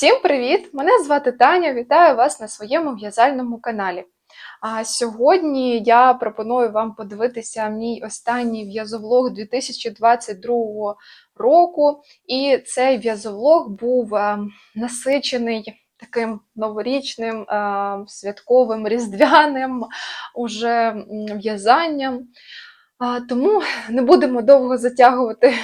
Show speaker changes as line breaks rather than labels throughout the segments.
Всім привіт! Мене звати Таня. Вітаю вас на своєму в'язальному каналі. А сьогодні я пропоную вам подивитися мій останній в'язовлог 2022 року. І цей в'язовлог був е, насичений таким новорічним, е, святковим, різдвяним уже в'язанням. Тому не будемо довго затягувати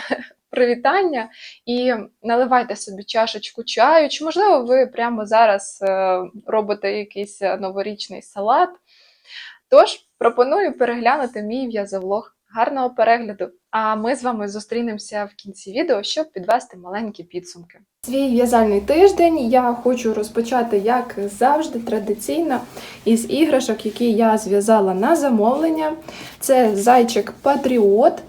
привітання і наливайте собі чашечку чаю, чи, можливо, ви прямо зараз е, робите якийсь е, новорічний салат. Тож пропоную переглянути мій в'язовлог. Гарного перегляду! А ми з вами зустрінемося в кінці відео, щоб підвести маленькі підсумки. Свій в'язальний тиждень я хочу розпочати, як завжди, традиційно, із іграшок, які я зв'язала на замовлення. Це зайчик Патріот,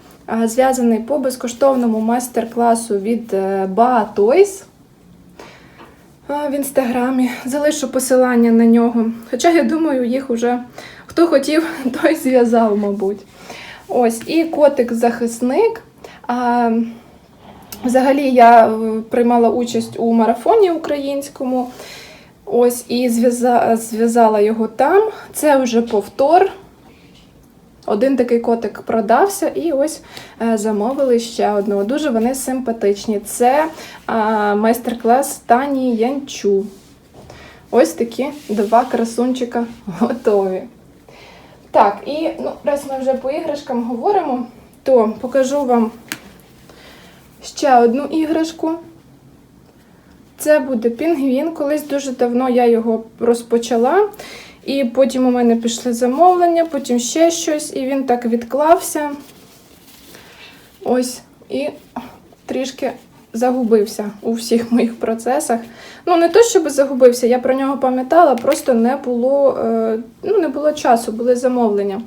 зв'язаний по безкоштовному майстер-класу від е, Toys в інстаграмі. Залишу посилання на нього. Хоча, я думаю, їх уже хто хотів, той зв'язав, мабуть. Ось, і котик-захисник. Взагалі я е, приймала участь у марафоні українському. Ось і зв'язала його там. Це вже повтор. Один такий котик продався, і ось е, замовили ще одного. Дуже вони симпатичні. Це майстер-клас Тані Янчу. Ось такі два красунчика готові. Так, і ну, раз ми вже по іграшкам говоримо, то покажу вам ще одну іграшку. Це буде пінгвін. Колись дуже давно я його розпочала. І потім у мене пішли замовлення, потім ще щось, і він так відклався. Ось, і трішки загубився у всіх моїх процесах. Ну, не то, щоб загубився, я про нього пам'ятала, просто не було, е, ну, не було часу, були замовлення.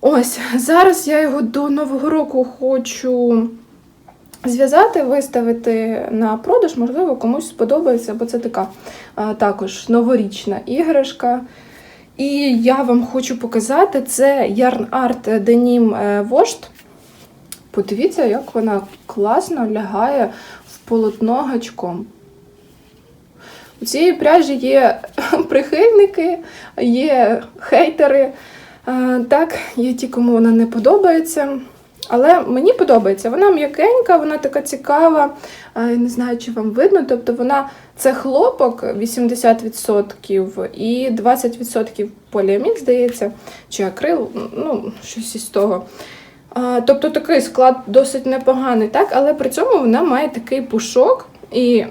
Ось, зараз я його до Нового року хочу зв'язати, виставити на продаж, можливо, комусь сподобається, бо це така а, також новорічна іграшка. І я вам хочу показати це Yarn Art Denim е, Вошт. Подивіться, як вона класно лягає в полотно гачком. У цієї пряжі є прихильники, є хейтери. Е, Так, є ті, кому вона не подобається. Але мені подобається. Вона м'якенька, вона така цікава. Не знаю, чи вам видно. Тобто вона це хлопок 80% і 20% поліамід, здається, чи акрил, ну, щось із того. Тобто такий склад досить непоганий, так? але при цьому вона має такий пушок і.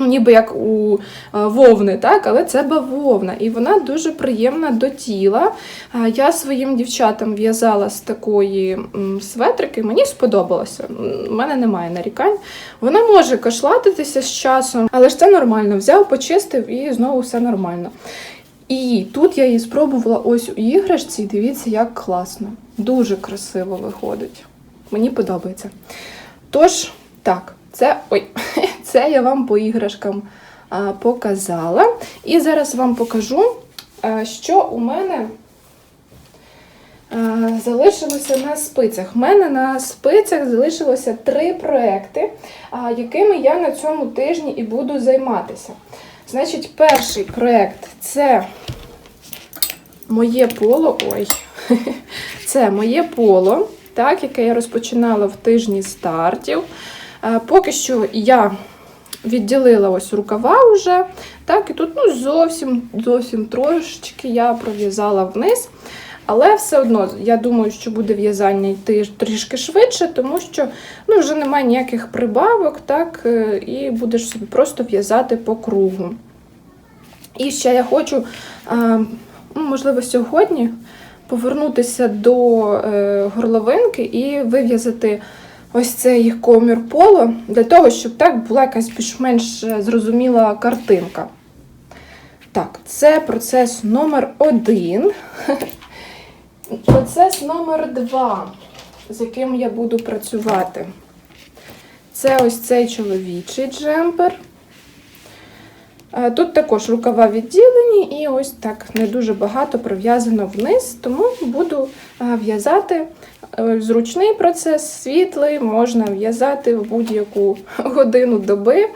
Ну, Ніби як у вовни, так? але це бавовна, і вона дуже приємна до тіла. Я своїм дівчатам в'язала з такої светрики, мені сподобалося. У мене немає нарікань. Вона може кашлатитися з часом, але ж це нормально. Взяв, почистив і знову все нормально. І тут я її спробувала ось у іграшці, дивіться, як класно. Дуже красиво виходить. Мені подобається. Тож, так, це. Ой, це я вам по іграшкам показала. І зараз вам покажу, що у мене залишилося на спицях. У мене на спицях залишилося три проекти, якими я на цьому тижні і буду займатися. Значить, перший проект це моє поло. Ой, це моє поло, так, яке я розпочинала в тижні стартів. Поки що я відділила ось рукава вже. Так, і тут ну, зовсім зовсім трошечки я пров'язала вниз. Але все одно, я думаю, що буде в'язання йти трішки швидше, тому що ну, вже немає ніяких прибавок, так, е, і будеш собі просто в'язати по кругу. І ще я хочу, е, ну, можливо, сьогодні повернутися до е, горловинки і вив'язати ось цей комір поло для того, щоб так була якась більш-менш е, зрозуміла картинка. Так, це процес номер один. Процес номер два, з яким я буду працювати. Це ось цей чоловічий джемпер. Е, Тут також рукава відділені, і ось так не дуже багато пров'язано вниз, тому буду е, в'язати зручний процес, світлий, можна в'язати в будь-яку годину доби.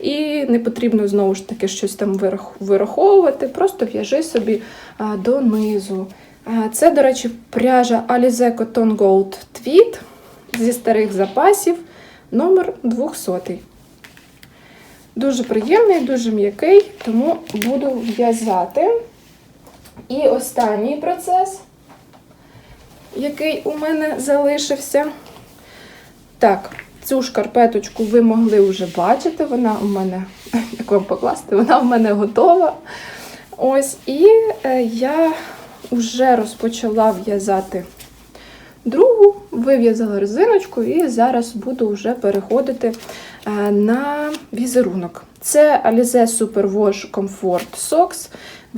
І не потрібно знову ж таки щось там вираховувати, просто в'яжи собі донизу. Це, до речі, пряжа Alize Cotton Gold Tweed зі старих запасів номер 200. Дуже приємний, дуже м'який, тому буду в'язати. І останній процес, який у мене залишився. Так, цю шкарпеточку ви могли вже бачити. Вона у мене, як вам покласти, вона в мене готова. Ось, і е, я вже розпочала в'язати другу, вив'язала резиночку і зараз буду вже переходити е, на візерунок. Це Alize Super Wash Comfort Socks,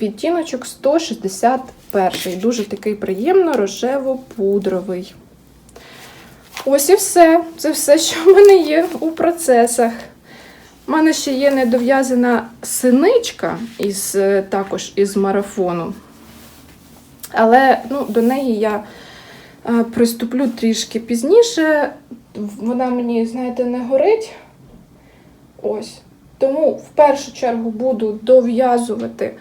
відтіночок 161. Дуже такий приємно рожево-пудровий. Ось і все. Це все, що в мене є у процесах. У мене ще є недов'язана синичка із, е, також із марафону. Але ну, до неї я е, приступлю трішки пізніше. Вона мені, знаєте, не горить. Ось. Тому в першу чергу буду дов'язувати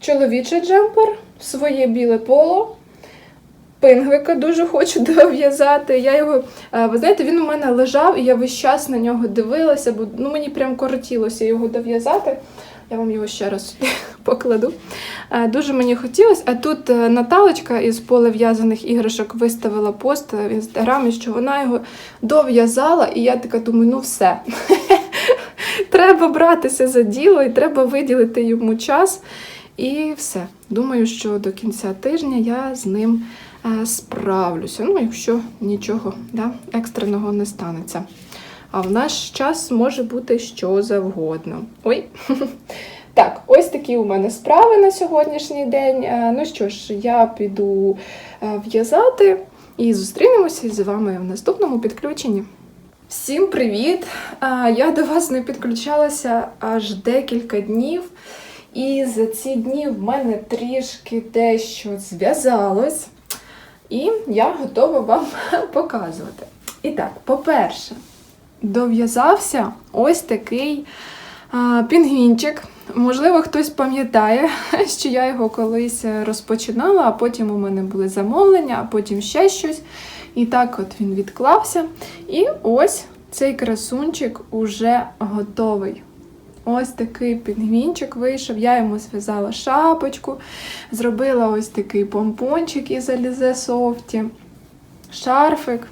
чоловічий джемпер, своє біле поло. Пингвика дуже хочу дов'язати. Я його, е, ви знаєте, він у мене лежав, і я весь час на нього дивилася, бо ну, мені прям кортілося його дов'язати. Я вам його ще раз покладу. Е, Дуже мені хотілося. А тут е, Наталочка із поле в'язаних іграшок виставила пост в інстаграмі, що вона його дов'язала, і я така думаю, ну все. Треба братися за діло і треба виділити йому час. І все. Думаю, що до кінця тижня я з ним е, справлюся. Ну, якщо нічого да, екстреного не станеться. А в наш час може бути що завгодно. Ой. Так, ось такі у мене справи на сьогоднішній день. Е, Ну що ж, я піду е, в'язати і зустрінемося з вами в наступному підключенні. Всім привіт! Я до вас не підключалася аж декілька днів. І за ці дні в мене трішки дещо зв'язалось. І я готова вам показувати. І так, по-перше, дов'язався ось такий пінгвінчик. Можливо, хтось пам'ятає, що я його колись розпочинала, а потім у мене були замовлення, а потім ще щось. І так от він відклався. І ось цей красунчик уже готовий. Ось такий пінгвінчик вийшов. Я йому зв'язала шапочку, зробила ось такий помпончик із Alize Софті, шарфик.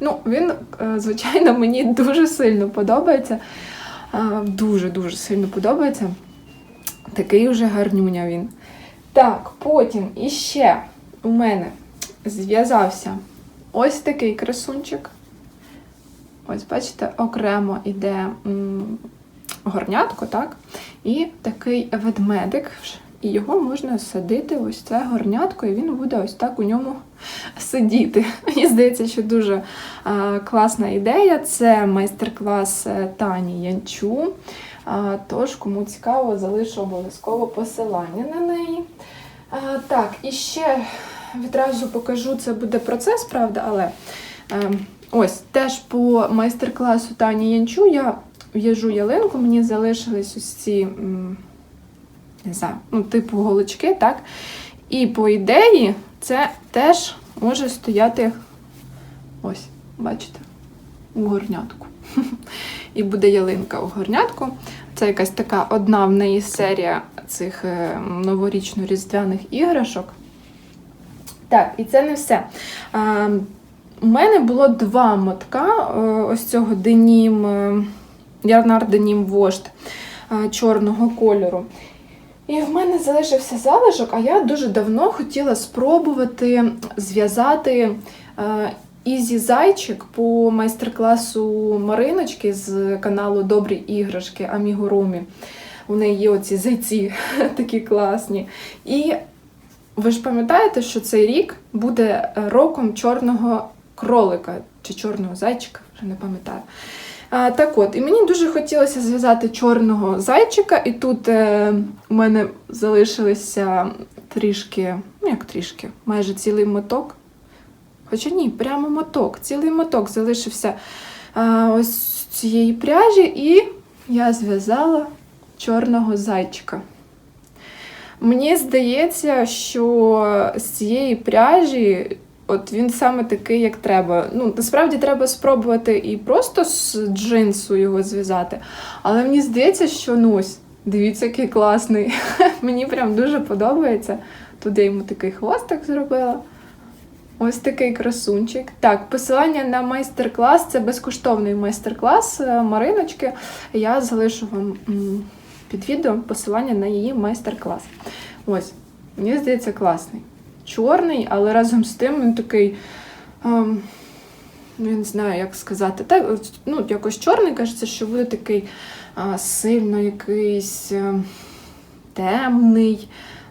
Ну, він, е, звичайно, мені дуже сильно подобається. Дуже-дуже сильно подобається. Такий уже гарнюня він. Так, потім іще у мене зв'язався ось такий красунчик. Ось, бачите, окремо йде горнятко, так? І такий ведмедик. І його можна садити ось це горнятко, і він буде ось так у ньому сидіти. Мені здається, що дуже а, класна ідея. Це майстер-клас е, Тані Янчу. А, тож, кому цікаво, залишу обов'язково посилання на неї. А, так, і ще відразу покажу, це буде процес, правда, але е, ось теж по майстер-класу Тані Янчу я в'яжу ялинку, мені залишились ось ці. не знаю, ну, типу голочки, так? І по ідеї це теж може стояти ось, бачите, у горнятку. І буде ялинка у горнятку. Це якась така одна в неї серія цих е, новорічно-різдвяних іграшок. Так, і це не все. А, у мене було два мотка е, ось цього денім, е, Ярнар денім вождь е, чорного кольору. І в мене залишився залишок, а я дуже давно хотіла спробувати зв'язати Ізі Зайчик по майстер-класу Мариночки з каналу Добрі іграшки Амігурумі. У неї є оці зайці такі класні. І ви ж пам'ятаєте, що цей рік буде роком чорного кролика чи чорного зайчика, вже не пам'ятаю. Так от, і мені дуже хотілося зв'язати чорного зайчика, і тут е, у мене залишилися трішки, ну як трішки, майже цілий моток. Хоча ні, прямо моток, цілий моток залишився а, ось цієї пряжі і я зв'язала чорного зайчика. Мені здається, що з цієї пряжі, от він саме такий, як треба. Ну, насправді треба спробувати і просто з джинсу його зв'язати. Але мені здається, що ну ось, дивіться, який класний. Мені прям дуже подобається. Тут я йому такий хвостик зробила. Ось такий красунчик. Так, посилання на майстер-клас це безкоштовний майстер-клас е, Мариночки. Я залишу вам під відео посилання на її майстер-клас. Ось, мені здається, класний. Чорний, але разом з тим він такий. ем, ну, я не знаю, як сказати. Так, ну, якось чорний, кажеться, що буде такий а, сильно якийсь е, темний,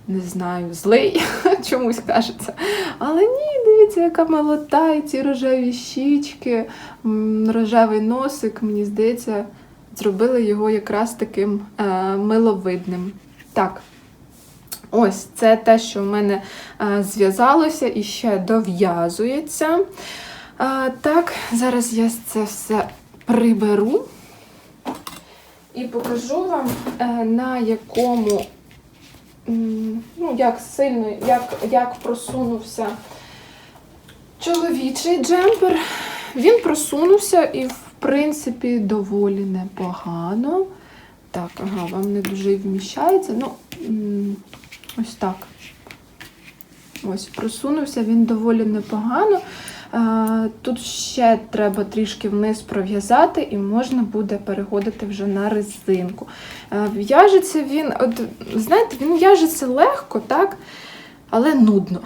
не знаю, злий, чомусь кажеться. Але ні, дивіться, яка милота, і ці рожеві щічки, рожевий носик, мені здається, зробили його якраз таким е, миловидним. Так. Ось це те, що в мене е, зв'язалося і ще дов'язується. А, так, зараз я це все приберу і покажу вам, е, на якому, ну, як сильно, як, як просунувся чоловічий джемпер. Він просунувся і, в принципі, доволі непогано. Так, ага, вам не дуже вміщається. Ну, ось так. Ось, просунувся він доволі непогано. Е, Тут ще треба трішки вниз пров'язати, і можна буде переходити вже на резинку. Е, В'яжеться він, от, знаєте, він в'яжеться легко, так? Але нудно.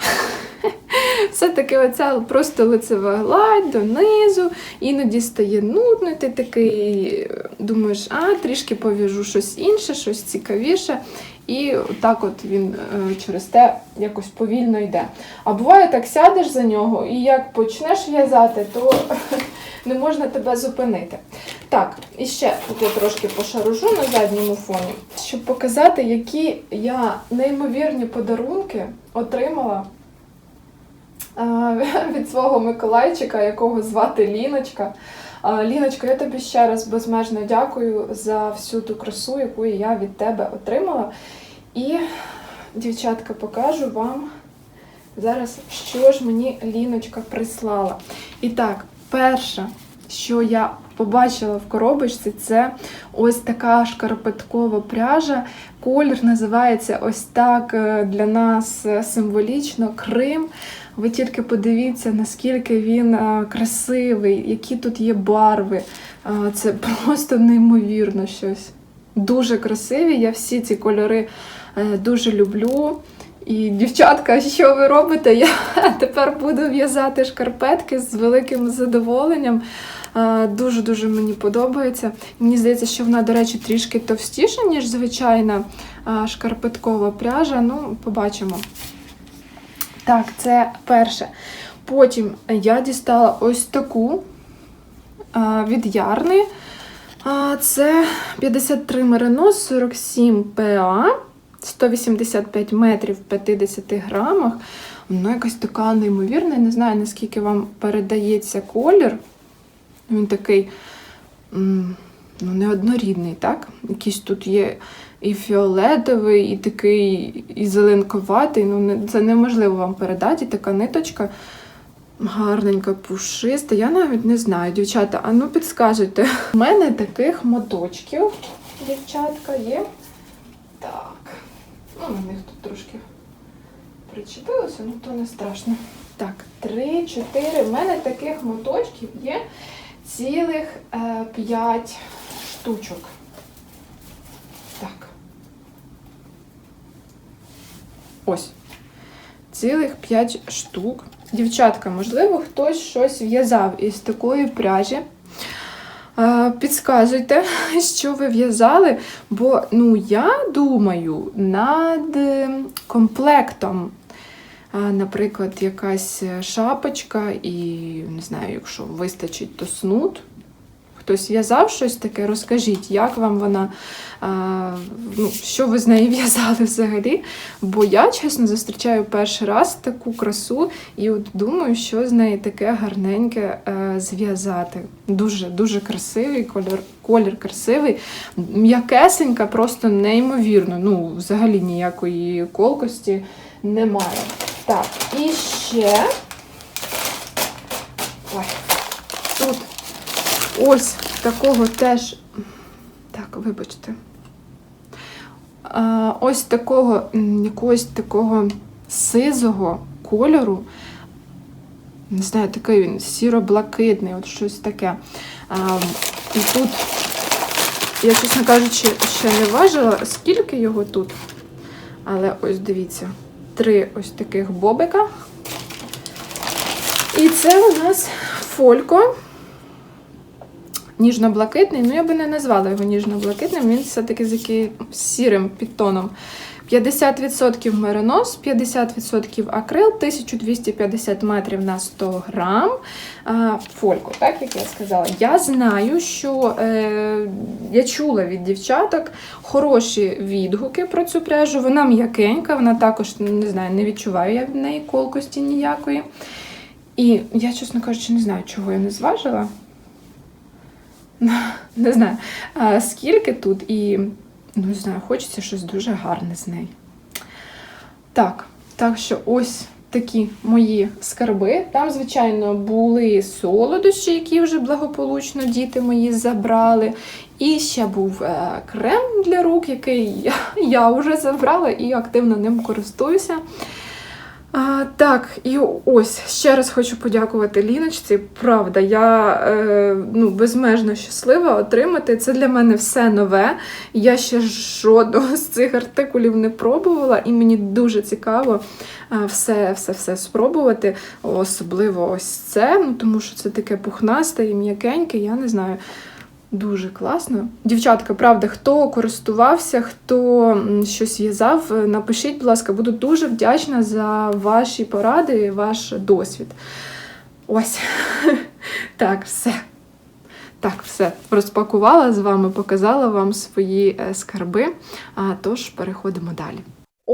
Все-таки оця просто лицева гладь донизу, іноді стає нудно, ти такий думаєш, а трішки пов'яжу щось інше, щось цікавіше. І так от він е, через те якось повільно йде. А буває, так сядеш за нього, і як почнеш в'язати, то не можна тебе зупинити. Так, і ще тут я трошки пошаружу на задньому фоні, щоб показати, які я неймовірні подарунки отримала від свого Миколайчика, якого звати Ліночка. Ліночка, я тобі ще раз безмежно дякую за всю ту красу, яку я від тебе отримала. І, дівчатка, покажу вам зараз, що ж мені Ліночка прислала. І так, перше, що я побачила в коробочці, це ось така шкарпеткова пряжа. Колір називається ось так е, для нас е, символічно Крим. Ви тільки подивіться, наскільки він е, красивий, які тут є барви. Це просто неймовірно щось. Дуже красиві. Я всі ці кольори дуже люблю. І, дівчатка, що ви робите? Я тепер буду в'язати шкарпетки з великим задоволенням. Е, Дуже-дуже мені подобається. Мені здається, що вона, до речі, трішки товстіша, ніж звичайна е, шкарпеткова пряжа. Ну, побачимо. Так, це перше. Потім я дістала ось таку від Ярни. Це 53 меринос, 47 ПА, 185 метрів в 50 грамах. Вона якась така неймовірна. Не знаю, наскільки вам передається колір. Він такий ну, неоднорідний, так? Якийсь тут є і фіолетовий, і такий, і зеленковатий. Ну, це неможливо вам передати. І така ниточка гарненька, пушиста. Я навіть не знаю, дівчата, а ну підскажете. У мене таких моточків, дівчатка, є. Так. Ну, на них тут трошки причепилося, ну то не страшно. Так, три, чотири. У мене таких моточків є цілих е, п'ять штучок. Так. Ось. Цілих 5 штук. Дівчатка, можливо, хтось щось в'язав із такої пряжі. Е, Підсказуйте, що ви в'язали, бо ну, я думаю над е, комплектом. Наприклад, якась шапочка, і не знаю, якщо вистачить, то снуд. хтось в'язав щось таке, розкажіть, як вам вона, а, ну, що ви з нею в'язали взагалі. Бо я, чесно, зустрічаю перший раз таку красу і от думаю, що з неї таке гарненьке е, зв'язати. Дуже дуже красивий колір, колір красивий, м'якесенька, просто неймовірно. Ну, взагалі ніякої колкості немає. Так, і ще. Ой, тут ось такого теж. Так, вибачте. Ось такого якогось такого сизого кольору. Не знаю, такий він сіро-блакитний, от щось таке. А, і тут, я, чесно кажучи, ще не важила, скільки його тут. Але ось дивіться, три ось таких бобика. І це у нас фолько. Ніжно-блакитний, ну я би не назвала його ніжно-блакитним, він все-таки з яким сірим підтоном. 50% меринос, 50% акрил, 1250 метрів на 100 грам. Фольку, так як я сказала. Я знаю, що е, я чула від дівчаток хороші відгуки про цю пряжу. Вона м'якенька, вона також не знаю, не відчуваю я від неї колкості ніякої. І я, чесно кажучи, не знаю, чого я не зважила. Не знаю, скільки тут, і ну, не знаю, хочеться щось дуже гарне з неї. Так, так що ось такі мої скарби. Там, звичайно, були солодощі, які вже благополучно діти мої забрали. І ще був е, крем для рук, який я, я вже забрала і активно ним користуюся. А, так, і ось ще раз хочу подякувати Ліночці. Правда, я е, ну, безмежно щаслива отримати. Це для мене все нове. Я ще жодного з цих артикулів не пробувала, і мені дуже цікаво е, все, все, все спробувати. Особливо ось це, ну, тому що це таке пухнасте і м'якеньке, я не знаю. Дуже класно. Дівчатка, правда, хто користувався, хто щось в'язав, е, напишіть, будь ласка, буду дуже вдячна за ваші поради ваш досвід. Ось. Так, все. Так, все. Розпакувала з вами, показала вам свої е, скарби. Тож переходимо далі.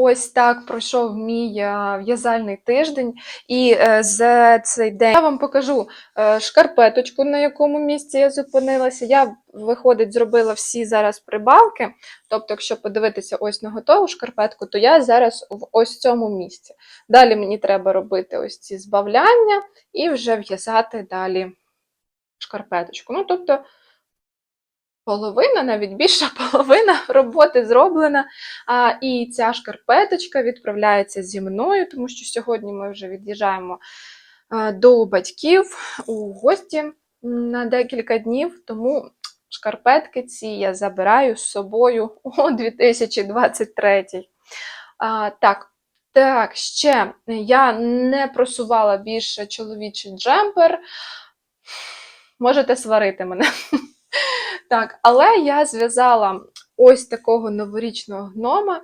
Ось так пройшов мій е, в'язальний тиждень, і е, за цей день я вам покажу е, шкарпеточку, на якому місці я зупинилася. Я, виходить, зробила всі зараз прибавки. Тобто, якщо подивитися ось на готову шкарпетку, то я зараз в ось цьому місці. Далі мені треба робити ось ці збавляння і вже в'язати далі шкарпеточку. Ну, тобто, половина, навіть більша половина роботи зроблена. А, і ця шкарпеточка відправляється зі мною, тому що сьогодні ми вже від'їжджаємо до батьків у гості на декілька днів. Тому шкарпетки ці я забираю з собою у 2023. А, так, так, ще я не просувала більше чоловічий джемпер. Можете сварити мене. Так, але я зв'язала ось такого новорічного гнома.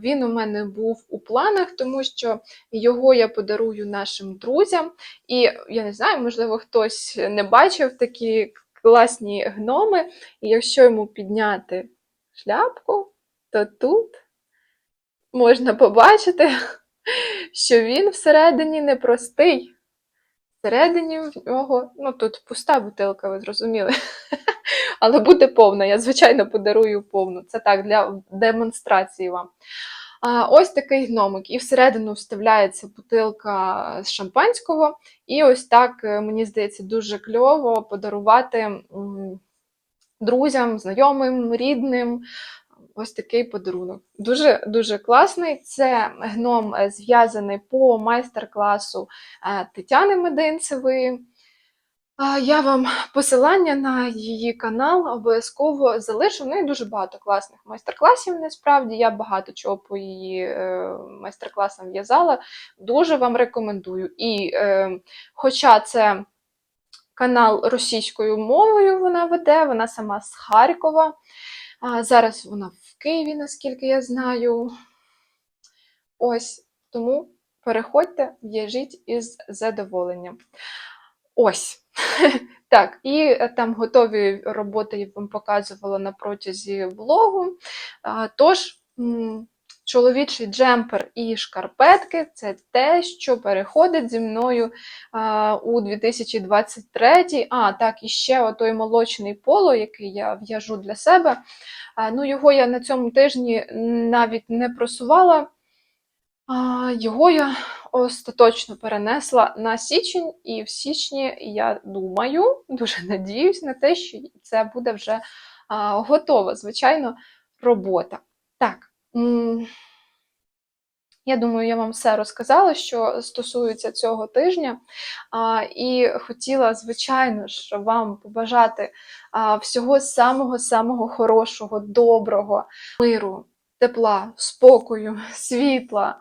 Він у мене був у планах, тому що його я подарую нашим друзям. І я не знаю, можливо, хтось не бачив такі класні гноми. І якщо йому підняти шляпку, то тут можна побачити, що він всередині непростий. Всередині в нього, ну тут пуста бутилка, ви зрозуміли. Але буде повна. Я, звичайно, подарую повну. Це так, для демонстрації вам. Ось такий гномик. І всередину вставляється бутилка з шампанського. І ось так, е, мені здається, дуже кльово подарувати друзям, знайомим, рідним. Ось такий подарунок. Дуже дуже класний. Це гном е, зв'язаний по майстер-класу е, Тетяни Мединцевої. Я вам посилання на її канал обов'язково залишу. В неї дуже багато класних майстер-класів. Насправді я багато чого по її е, майстер-класам в'язала. Дуже вам рекомендую. І е, хоча це канал російською мовою вона веде, вона сама з Харкова. Зараз вона в Києві, наскільки я знаю. Ось тому переходьте, в'яжіть із задоволенням. Ось. Так, і е, там готові роботи я вам показувала на протязі влогу. Тож, чоловічий джемпер і шкарпетки це те, що переходить зі мною у 2023. А, так, і ще отой молочний поло, який я в'яжу для себе. Ну, його я на цьому тижні навіть не просувала. Його я остаточно перенесла на січень, і в січні я думаю, дуже надіюсь на те, що це буде вже готова, звичайно, робота. Так. Я думаю, я вам все розказала, що стосується цього тижня. І хотіла, звичайно ж, вам побажати всього самого-самого хорошого, доброго, миру, тепла, спокою, світла,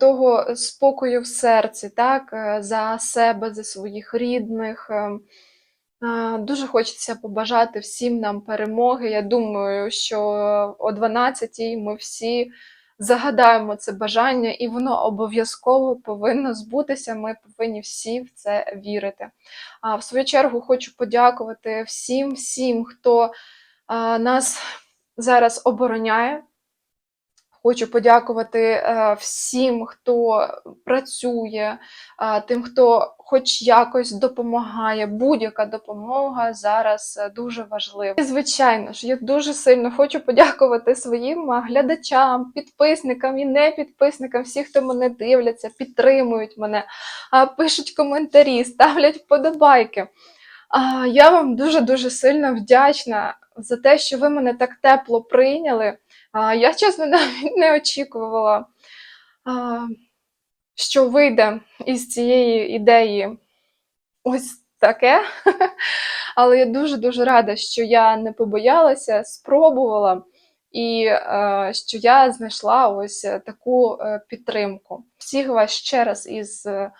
того спокою в серці, так, е, за себе, за своїх рідних. е. Дуже хочеться побажати всім нам перемоги. Я думаю, що о 12-й ми всі загадаємо це бажання, і воно обов'язково повинно збутися. Ми повинні всі в це вірити. А в свою чергу хочу подякувати всім, всім, хто нас зараз обороняє. Хочу подякувати е, всім, хто працює, е, тим, хто хоч якось допомагає. Будь-яка допомога зараз е, дуже важлива. І, звичайно ж, я дуже сильно хочу подякувати своїм глядачам, підписникам і непідписникам, всі, хто мене дивляться, підтримують мене, пишуть коментарі, ставлять вподобайки. Я вам дуже-дуже сильно вдячна за те, що ви мене так тепло прийняли. Я, чесно, навіть не очікувала, що вийде із цієї ідеї ось таке. Але я дуже-дуже рада, що я не побоялася, спробувала, і е, що я знайшла ось таку е, підтримку. Всіх вас ще раз із е,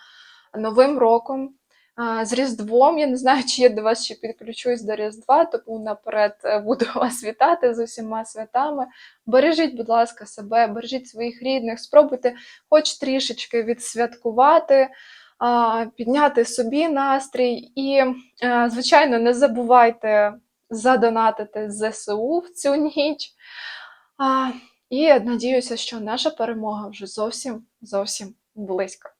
Новим роком. З Різдвом, я не знаю, чи я до вас ще підключусь до Різдва, тому наперед е, буду вас вітати з усіма святами. Бережіть, будь ласка, себе, бережіть своїх рідних, спробуйте хоч трішечки відсвяткувати, підняти собі настрій. І, е, звичайно, не забувайте задонатити ЗСУ в цю ніч. І надіюся, що наша перемога вже зовсім зовсім близько.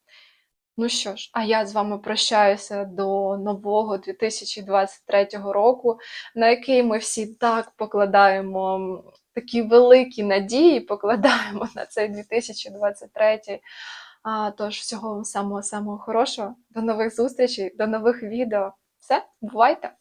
Ну що ж, а я з вами прощаюся до нового 2023 року, на який ми всі так покладаємо такі великі надії, покладаємо на цей 2023. А, тож всього вам самого-самого хорошого. До нових зустрічей, до нових відео. Все, бувайте!